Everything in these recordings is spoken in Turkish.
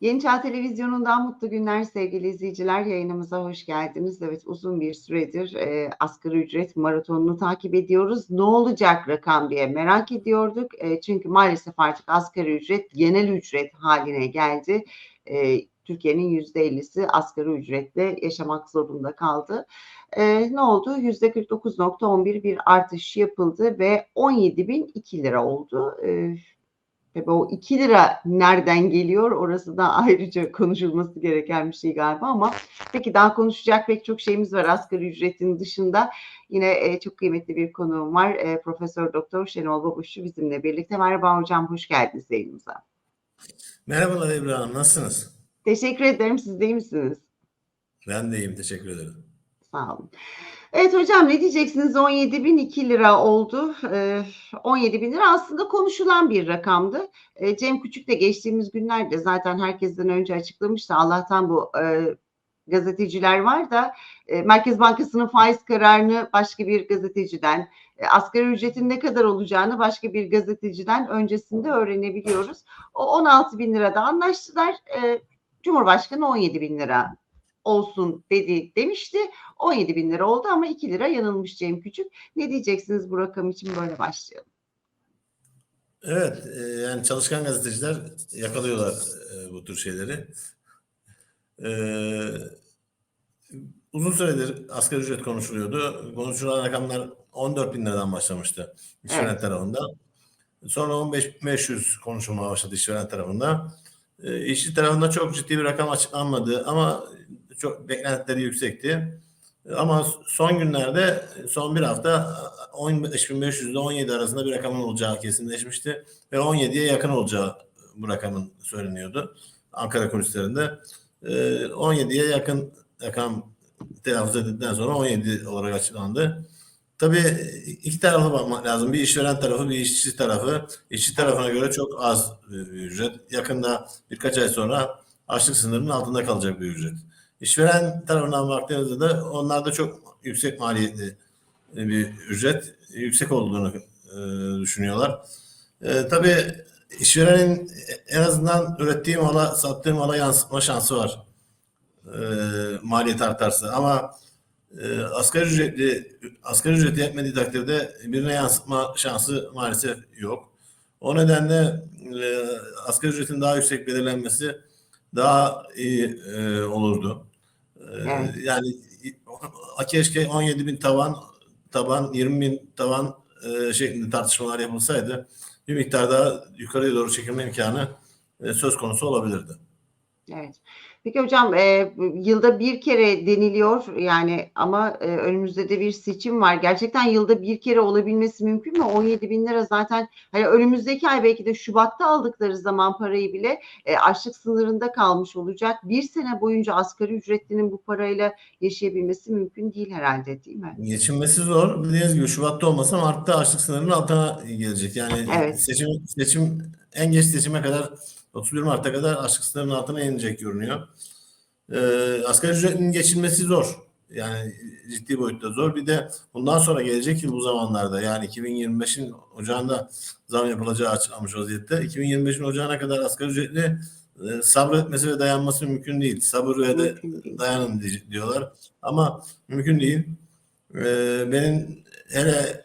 Yeni Çağ Televizyonu'ndan mutlu günler sevgili izleyiciler. Yayınımıza hoş geldiniz. Evet uzun bir süredir e, asgari ücret maratonunu takip ediyoruz. Ne olacak rakam diye merak ediyorduk. E, çünkü maalesef artık asgari ücret genel ücret haline geldi. E, Türkiye'nin %50'si asgari ücretle yaşamak zorunda kaldı. E, ne oldu? %49.11 bir artış yapıldı ve 17.002 lira oldu. E, Tabii o 2 lira nereden geliyor orası da ayrıca konuşulması gereken bir şey galiba ama peki daha konuşacak pek çok şeyimiz var asgari ücretin dışında. Yine e, çok kıymetli bir konuğum var. E, Profesör Doktor Şenol Babuşçu bizimle birlikte. Merhaba hocam hoş geldiniz yayınımıza. Merhabalar Ebru Hanım nasılsınız? Teşekkür ederim. Siz de iyi misiniz? Ben de iyiyim teşekkür ederim. Sağ olun. Evet hocam ne diyeceksiniz? 17 bin 2 lira oldu. Ee, 17 bin lira aslında konuşulan bir rakamdı. Ee, Cem Küçük de geçtiğimiz günlerde zaten herkesten önce açıklamıştı. Allah'tan bu e, gazeteciler var da e, Merkez Bankası'nın faiz kararını başka bir gazeteciden, e, asgari ücretin ne kadar olacağını başka bir gazeteciden öncesinde öğrenebiliyoruz. O 16 bin lirada anlaştılar. E, Cumhurbaşkanı 17 bin lira olsun dedi demişti. 17 bin lira oldu ama 2 lira yanılmış Cem Küçük. Ne diyeceksiniz bu rakam için böyle başlayalım. Evet e, yani çalışkan gazeteciler yakalıyorlar e, bu tür şeyleri. E, uzun süredir asgari ücret konuşuluyordu. Konuşulan rakamlar 14 bin liradan başlamıştı işveren Evet. tarafında. Sonra 15.500 konuşulmaya başladı işveren tarafında. E, işçi tarafında çok ciddi bir rakam açıklanmadı ama çok beklentileri yüksekti. Ama son günlerde son bir hafta 15.500 ile 17 arasında bir rakamın olacağı kesinleşmişti ve 17'ye yakın olacağı bu rakamın söyleniyordu Ankara kulislerinde. Ee, 17'ye yakın rakam telaffuz edildikten sonra 17 olarak açıklandı. Tabii iki taraflı bakmak lazım. Bir işveren tarafı, bir işçi tarafı. İşçi tarafına göre çok az bir ücret. Yakında birkaç ay sonra açlık sınırının altında kalacak bir ücret. İşveren tarafından baktığınızda da onlar da çok yüksek maliyetli bir ücret, yüksek olduğunu e, düşünüyorlar. E, tabii işverenin en azından ürettiği mala, sattığı mala yansıtma şansı var. E, maliyet artarsa ama e, asgari ücretli asgari ücreti yetmediği takdirde birine yansıtma şansı maalesef yok. O nedenle e, asgari ücretin daha yüksek belirlenmesi daha iyi e, olurdu. E, Evet. Yani keşke 17 bin tavan taban 20 bin tavan e, şeklinde tartışmalar yapılsaydı bir miktar daha yukarıya doğru çekilme imkanı e, söz konusu olabilirdi. Evet. Peki hocam e, yılda bir kere deniliyor yani ama e, önümüzde de bir seçim var. Gerçekten yılda bir kere olabilmesi mümkün mü? 17 bin lira zaten hani önümüzdeki ay belki de Şubat'ta aldıkları zaman parayı bile e, açlık sınırında kalmış olacak. Bir sene boyunca asgari ücretlinin bu parayla yaşayabilmesi mümkün değil herhalde değil mi? Geçinmesi zor. Dediğiniz gibi Şubat'ta olmasa Mart'ta açlık sınırının altına gelecek. Yani Evet. seçim seçim en geç seçime kadar 31 Mart'a kadar açlık sınırının altına inecek görünüyor. Ee, asgari ücretin geçilmesi zor. Yani ciddi boyutta zor. Bir de bundan sonra gelecek yıl bu zamanlarda yani 2025'in ocağında zam yapılacağı açıklanmış vaziyette. 2025'in ocağına kadar asgari ücretli e, sabretmesi ve dayanması mümkün değil. Sabır ve de dayanın di- diyorlar. Ama mümkün değil. Ee, benim hele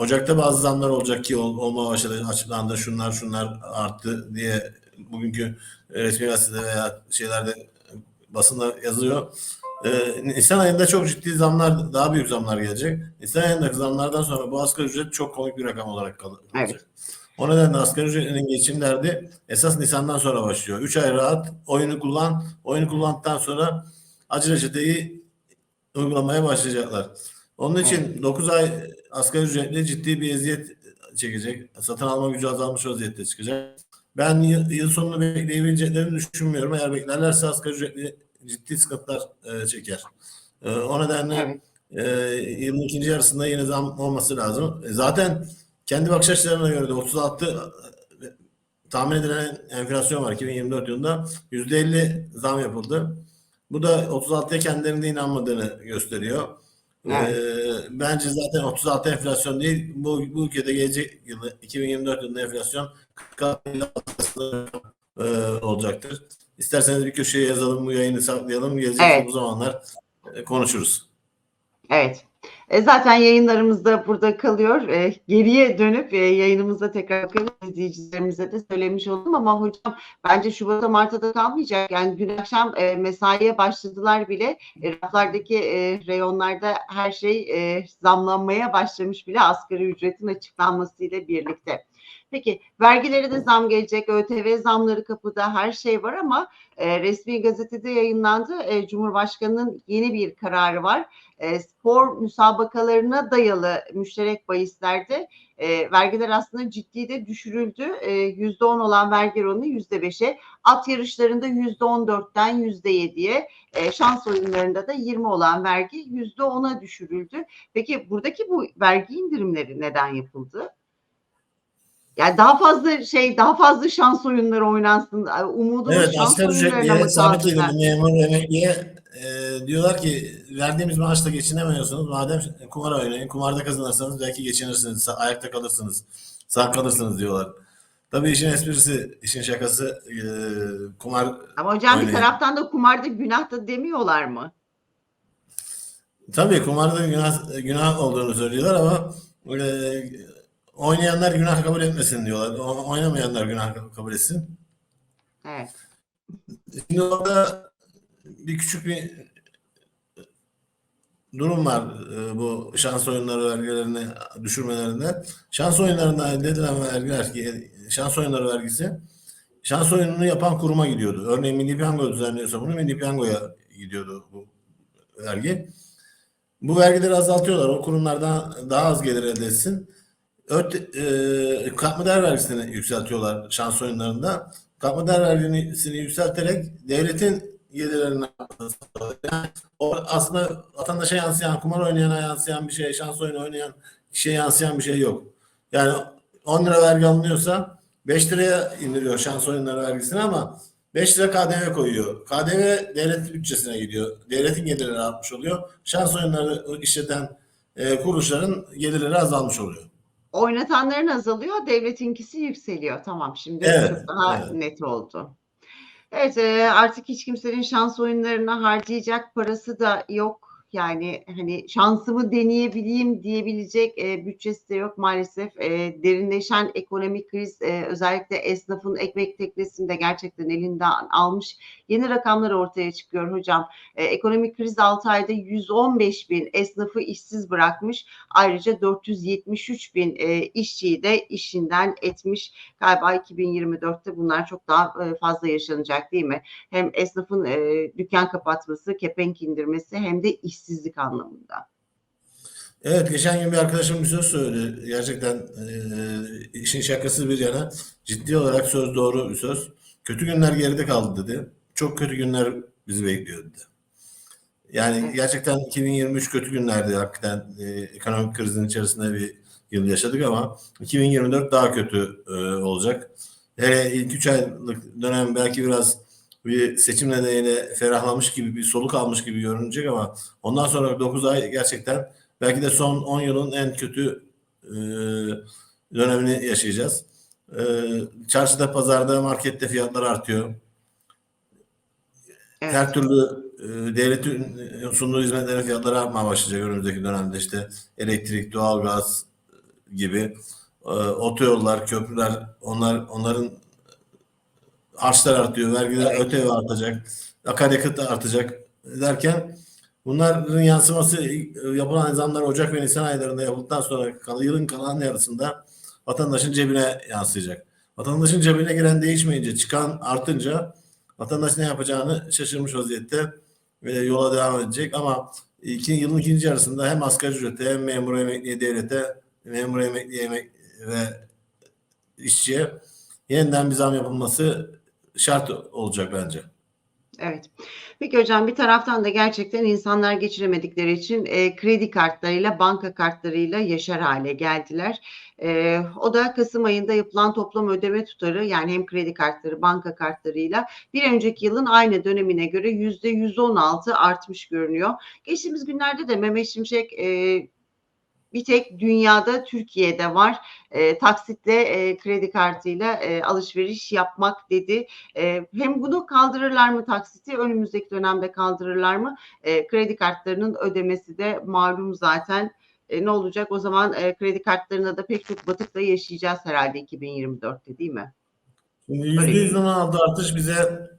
Ocak'ta bazı zamlar olacak ki ol, olmaya başladı. Açıklandı şunlar şunlar arttı diye bugünkü resmi gazetede veya şeylerde basında yazıyor. Ee, Nisan ayında çok ciddi zamlar, daha büyük zamlar gelecek. Nisan ayındaki zamlardan sonra bu asgari ücret çok komik bir rakam olarak kal- kalacak. Evet. O nedenle asgari ücretinin geçim derdi esas Nisan'dan sonra başlıyor. 3 ay rahat, oyunu kullan, oyunu kullandıktan sonra acı reçeteyi uygulamaya başlayacaklar. Onun için 9 ay asgari ücretli ciddi bir eziyet çekecek. Satın alma gücü azalmış vaziyette çıkacak. Ben yıl, sonunu bekleyebileceklerini düşünmüyorum. Eğer beklerlerse asgari ücretli ciddi sıkıntılar e, çeker. E, o nedenle Evet. e, yılın ikinci yarısında yine zam olması lazım. E, zaten kendi bakış açılarına göre de 36 e, tahmin edilen enflasyon var 2024 yılında. %50 zam yapıldı. Bu da 36'ya kendilerine inanmadığını gösteriyor. Evet. Ee, bence zaten 36 enflasyon değil. Bu, bu ülkede gelecek yıl 2024 yılında enflasyon 46 e, olacaktır. İsterseniz bir köşeye yazalım, bu yayını saklayalım. Gelecek Evet. bu zamanlar e, konuşuruz. Evet. E, zaten yayınlarımız da burada kalıyor. E, geriye dönüp e, yayınımıza tekrar bakalım. İzleyicilerimize de söylemiş oldum ama hocam bence Şubat'a Mart'ta da kalmayacak. Yani dün akşam e, mesaiye başladılar bile. E, raflardaki e, reyonlarda her şey e, zamlanmaya başlamış bile asgari ücretin açıklanmasıyla birlikte. Peki vergilere de zam gelecek, ÖTV zamları kapıda her şey var ama e, resmi gazetede yayınlandı. E, Cumhurbaşkanı'nın yeni bir kararı var e, spor müsabakalarına dayalı müşterek bahislerde e, vergiler aslında ciddi de düşürüldü. E, %10 olan vergi oranı %5'e, at yarışlarında %14'ten %7'ye, e, şans oyunlarında da 20 olan vergi %10'a düşürüldü. Peki buradaki bu vergi indirimleri neden yapıldı? Yani daha fazla şey, daha fazla şans oyunları oynansın. Umudumuz Evet, şans asgari oyunlarına ücretliye, mı sabit gelirli memur emekliye e, diyorlar ki verdiğimiz maaşla geçinemiyorsunuz. Madem kumar oynayın, kumarda kazanırsanız belki geçinirsiniz, ayakta kalırsınız, sağ kalırsınız diyorlar. Tabii işin esprisi, işin şakası e, kumar Ama hocam bir Öyle. taraftan da kumarda günah da demiyorlar mı? Tabii kumarda günah, günah olduğunu söylüyorlar ama e, oynayanlar günah kabul etmesin diyorlar. O- Oynamayanlar günah kabul etsin. Evet. Şimdi orada bir küçük bir durum var e, bu şans oyunları vergilerini düşürmelerinde. Şans oyunlarında elde edilen vergiler ki şans oyunları vergisi şans oyununu yapan kuruma gidiyordu. Örneğin Milli Piyango düzenliyorsa bunu Milli Piyango'ya gidiyordu bu vergi. Bu vergileri azaltıyorlar. O kurumlardan daha az gelir elde etsin. Öte, e, katma değer vergisini yükseltiyorlar şans oyunlarında. Katma değer vergisini yükselterek devletin gelirlerini yani o aslında vatandaşa yansıyan, kumar oynayana yansıyan bir şey, şans oyunu oynayan kişiye yansıyan bir şey yok. Yani 10 lira vergi alınıyorsa 5 liraya indiriyor şans oyunları vergisini ama 5 lira KDV koyuyor. KDV devlet bütçesine gidiyor. Devletin gelirleri artmış oluyor. Şans oyunları işleten e, kuruluşların gelirleri azalmış oluyor. Oynatanların azalıyor, devletinkisi yükseliyor. Tamam, şimdi Evet, çok daha evet. net oldu. Evet, e, artık hiç kimsenin şans oyunlarına harcayacak parası da yok. Yani hani şansımı deneyebileyim diyebilecek e, bütçesi de yok maalesef. E, derinleşen ekonomik kriz e, özellikle esnafın ekmek teknesini de gerçekten elinden almış. Yeni rakamlar ortaya çıkıyor hocam. E, ekonomik kriz 6 ayda 115 bin esnafı işsiz bırakmış. Ayrıca 473 bin e, işçiyi de işinden etmiş. Galiba 2024'te bunlar çok daha e, fazla yaşanacak değil mi? Hem esnafın e, dükkan kapatması, kepenk indirmesi hem de işsizlik anlamında. Evet geçen gün bir arkadaşım bir söz söyledi. Gerçekten e, işin şakası bir yana ciddi olarak söz doğru bir söz. Kötü günler geride kaldı dedi. Çok kötü günler bizi bekliyor dedi. Yani Evet. gerçekten 2023 kötü günlerdi hakikaten e, ekonomik krizin içerisinde bir yıl yaşadık ama 2024 daha kötü e, olacak. Hele ilk 3 aylık dönem belki biraz bir seçim nedeniyle ferahlamış gibi bir soluk almış gibi görünecek ama ondan sonra 9 ay gerçekten belki de son 10 yılın en kötü e, dönemini yaşayacağız. E, çarşıda, pazarda, markette fiyatlar artıyor. Evet. Her türlü e, devletin sunduğu hizmetlerin fiyatları artmaya başlayacak önümüzdeki dönemde işte elektrik, doğalgaz gibi e, otoyollar, köprüler onlar onların harçlar artıyor, vergiler, Evet. ÖTV artacak, akaryakıt da artacak derken bunların yansıması yapılan zamlar Ocak ve Nisan aylarında yapıldıktan sonra yılın kalan yarısında vatandaşın cebine yansıyacak. Vatandaşın cebine giren değişmeyince, çıkan artınca vatandaş ne yapacağını şaşırmış vaziyette ve yola devam edecek ama iki, yılın ikinci yarısında hem asgari ücrete hem memur emekliye devlete memur emekliye emek ve işçiye yeniden bir zam yapılması şart olacak bence. Evet. Peki hocam bir taraftan da gerçekten insanlar geçiremedikleri için e, kredi kartlarıyla, banka kartlarıyla yaşar hale geldiler. E, o da Kasım ayında yapılan toplam ödeme tutarı yani hem kredi kartları, banka kartlarıyla bir önceki yılın aynı dönemine göre yüzde 116 artmış görünüyor. Geçtiğimiz günlerde de Mehmet Şimşek e, bir tek dünyada Türkiye'de var. E, taksitle e, kredi kartıyla e, alışveriş yapmak dedi. E, hem bunu kaldırırlar mı taksiti önümüzdeki dönemde kaldırırlar mı? E, kredi kartlarının ödemesi de malum zaten. E, ne olacak o zaman e, kredi kartlarına da pek çok batıkla yaşayacağız herhalde 2024'te değil mi? Şimdi Öyle. %116 artış bize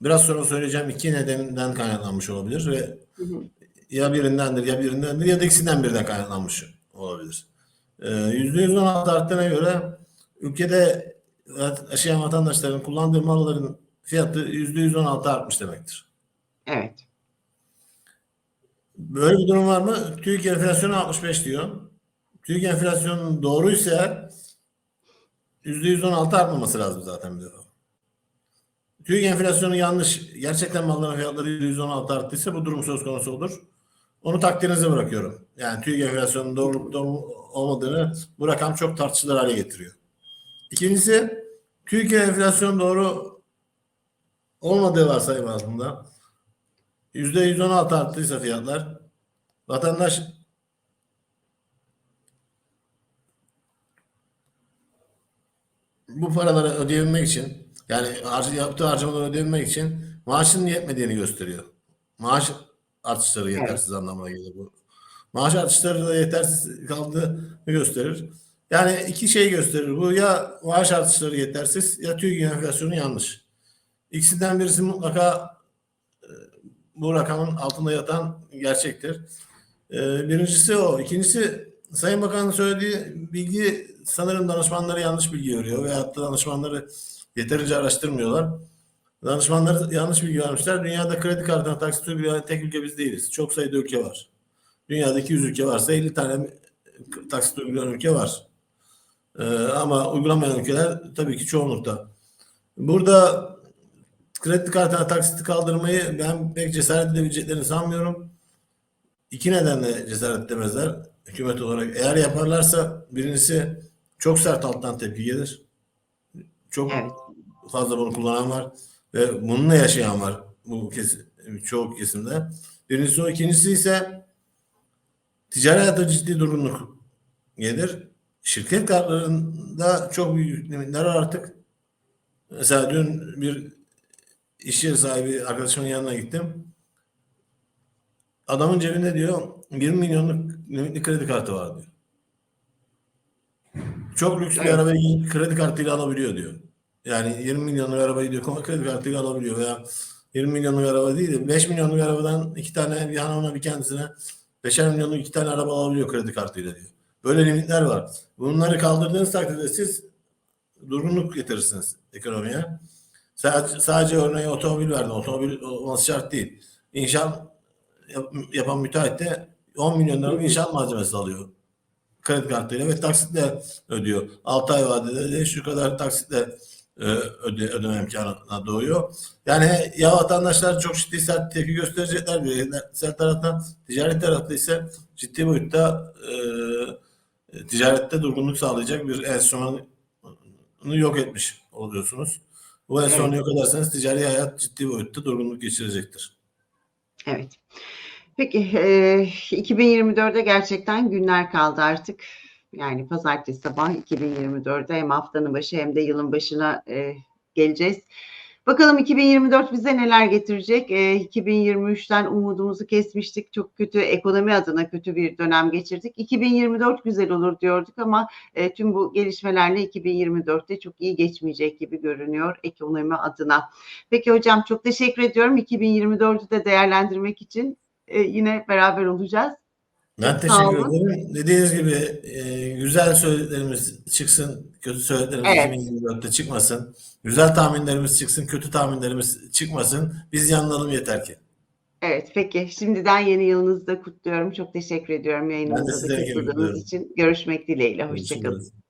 biraz sonra söyleyeceğim iki nedeninden kaynaklanmış olabilir ve Hı hı. Ya birindendir ya birindendir ya da ikisinden birinden kaynaklanmış olabilir. Ee, %116 arttığına göre ülkede yaşayan vatandaşların kullandığı malların fiyatı %116 artmış demektir. Evet. Böyle bir durum var mı? TÜİK enflasyonu 65 diyor. TÜİK enflasyonu doğruysa %116 artmaması lazım zaten bir defa. TÜİK enflasyonu yanlış. Gerçekten malların fiyatları %116 arttıysa bu durum söz konusu olur. Onu takdirinize bırakıyorum. Yani TÜİK enflasyonunun doğru, doğru olmadığını bu rakam çok tartışılır hale getiriyor. İkincisi TÜİK enflasyon doğru olmadığı varsayım altında %116 arttıysa fiyatlar vatandaş bu paraları ödeyebilmek için yani yaptığı harcamaları ödeyebilmek için maaşının yetmediğini gösteriyor. Maaş artışları yetersiz anlamına gelir bu. Maaş artışları da yetersiz kaldığını gösterir. Yani iki şey gösterir. Bu ya maaş artışları yetersiz ya TÜİK enflasyonu yanlış. İkisinden birisi mutlaka e, bu rakamın altında yatan gerçektir. Ee, birincisi o. İkincisi Sayın Bakan'ın söylediği bilgi sanırım danışmanları yanlış bilgi veriyor veyahut da danışmanları yeterince araştırmıyorlar. Danışmanları yanlış bilgi vermişler. Dünyada kredi kartına taksit uygulayan tek ülke biz değiliz. Çok sayıda ülke var. Dünyada 200 ülke varsa 50 tane taksit uygulayan ülke var. Ee, ama uygulamayan ülkeler tabii ki çoğunlukta. Burada kredi kartına taksiti kaldırmayı ben pek cesaret edebileceklerini sanmıyorum. İki nedenle cesaret edemezler hükümet olarak. Eğer yaparlarsa birincisi çok sert alttan tepki gelir. Çok Evet. fazla bunu kullanan var ve bununla yaşayan var bu kesim, çoğu kesimde. Birincisi o. ikincisi ise ticari hayatta ciddi durgunluk gelir. Şirket kartlarında çok büyük limitler var artık. Mesela dün bir iş yeri sahibi arkadaşımın yanına gittim. Adamın cebinde diyor 20 milyonluk limitli kredi kartı var diyor. Çok lüks bir Evet. arabayı kredi kartıyla alabiliyor diyor. Yani 20 milyonluk arabayı diyor kredi kartıyla alabiliyor veya 20 milyonluk araba değil de 5 milyonluk arabadan iki tane bir hanımına bir kendisine 5'er milyonluk iki tane araba alabiliyor kredi kartıyla diyor. Böyle limitler var. Bunları kaldırdığınız takdirde siz durgunluk getirirsiniz ekonomiye. Sadece, sadece örneğin otomobil verdim. Otomobil olması şart değil. İnşaat yap- yapan müteahhit de 10 milyon liralık inşaat malzemesi alıyor. Kredi kartıyla ve taksitle ödüyor. 6 ay vadede de şu kadar taksitle öde, ödeme imkanına doğuyor. Yani ya vatandaşlar çok ciddi sert tepki gösterecekler bir sert taraftan ticaret tarafta ise ciddi boyutta e, ticarette durgunluk sağlayacak bir enstrümanı yok etmiş oluyorsunuz. Bu enstrümanı yok ederseniz ticari hayat ciddi boyutta durgunluk geçirecektir. Evet. Peki e, 2024'e gerçekten günler kaldı artık. Yani pazartesi sabah 2024'de hem haftanın başı hem de yılın başına e, geleceğiz. Bakalım 2024 bize neler getirecek? E, 2023'ten umudumuzu kesmiştik. Çok kötü ekonomi adına kötü bir dönem geçirdik. 2024 güzel olur diyorduk ama e, tüm bu gelişmelerle 2024'te çok iyi geçmeyecek gibi görünüyor ekonomi adına. Peki hocam çok teşekkür ediyorum. 2024'ü de değerlendirmek için e, yine beraber olacağız. Ben Sağ teşekkür olun. ederim. Dediğiniz gibi e, güzel söylediklerimiz çıksın, kötü söylediklerimiz Evet. 2024'te çıkmasın. Güzel tahminlerimiz çıksın, kötü tahminlerimiz çıkmasın. Biz yanılalım yeter ki. Evet peki şimdiden yeni yılınızı da kutluyorum. Çok teşekkür ediyorum yayınımıza da sizlere katıldığınız kutluyorum. için. Görüşmek dileğiyle. Hoşçakalın. Görüşürüz.